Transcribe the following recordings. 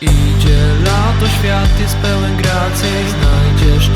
Idzie lato, świat jest pełen gracji Znajdziesz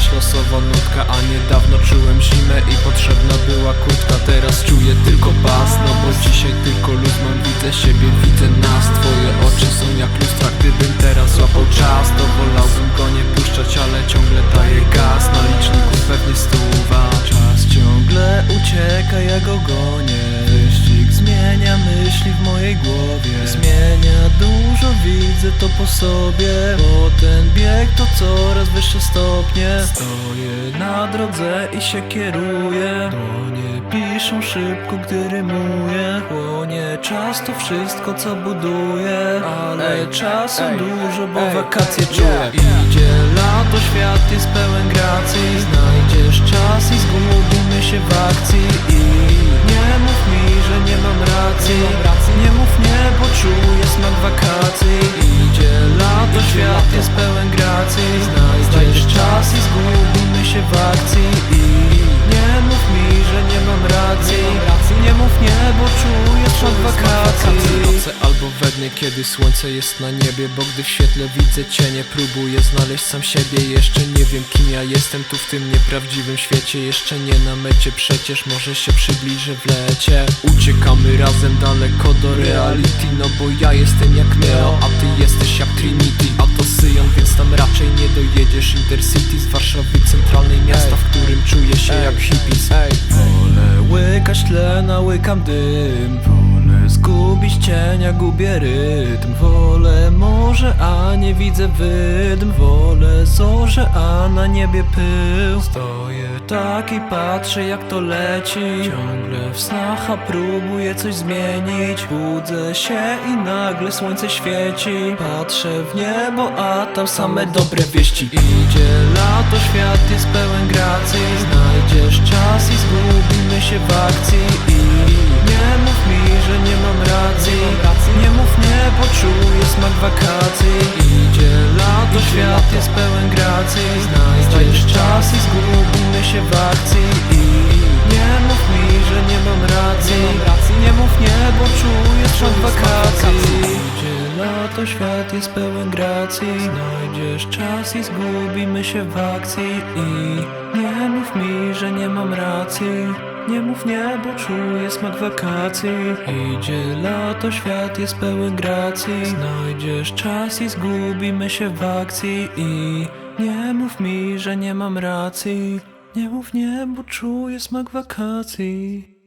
jakaś losowa nutka A niedawno czułem zimę i potrzebna była kurtka. Teraz czuję tylko bas, no bo dzisiaj tylko luz mam. Widzę siebie, widzę nas, twoje oczy są jak lustra. Gdybym teraz złapał czas, to wolałbym go nie puszczać Ale ciągle daję gaz, na liczniku pewnie stuwa Czas. Ciągle ucieka, ja go gonię Wyścig zmienia myśli w mojej głowie. Zmienia dużo, widzę to po sobie. Bo ten bieg to coraz wyższe stopnie. Stoję na drodze i się kieruję. Dłonie piszą szybko, gdy rymuję. Chłonie czas to wszystko co buduję. Ale czasu dużo, bo wakacje czuję. Idzie kiedy słońce jest na niebie Bo gdy w świetle widzę cienie, próbuję znaleźć sam siebie. Jeszcze nie wiem kim ja jestem tu w tym nieprawdziwym świecie. Jeszcze nie na mecie, przecież może się przybliżę w lecie. Uciekamy razem daleko do reality No bo ja jestem jak Neo, a ty jesteś jak Trinity. A to Syjon, więc tam raczej nie dojedziesz. Intercity z Warszawy centralnej miasta W którym czuję się jak hippies. Wolę łykać tlen, łykam dym zgubić cienia, gubię rytm. Wolę morze, a nie widzę wydm. Wolę zorze, a na niebie pył. Stoję tak i patrzę jak to leci. Ciągle w snach, a próbuję coś zmienić. Budzę się i nagle słońce świeci. Patrzę w niebo, a tam same dobre wieści. Idzie lato, świat jest pełen gracji Znajdziesz czas i zgubimy się w akcji racji Nie mów nie, bo czuję smak wakacji. Idzie lato, świat jest pełen gracji Znajdziesz czas i zgubimy się w akcji. I nie mów mi, że nie mam racji. Nie mów nie, bo czuję smak wakacji. Idzie lato, świat jest pełen gracji. Znajdziesz czas i zgubimy się w akcji. I nie mów mi, że nie mam racji. Nie mów nie, bo czuję smak wakacji. Idzie lato, świat jest pełen gracji. Znajdziesz czas i zgubimy się w akcji. I nie mów mi, że nie mam racji. Nie mów nie, bo czuję smak wakacji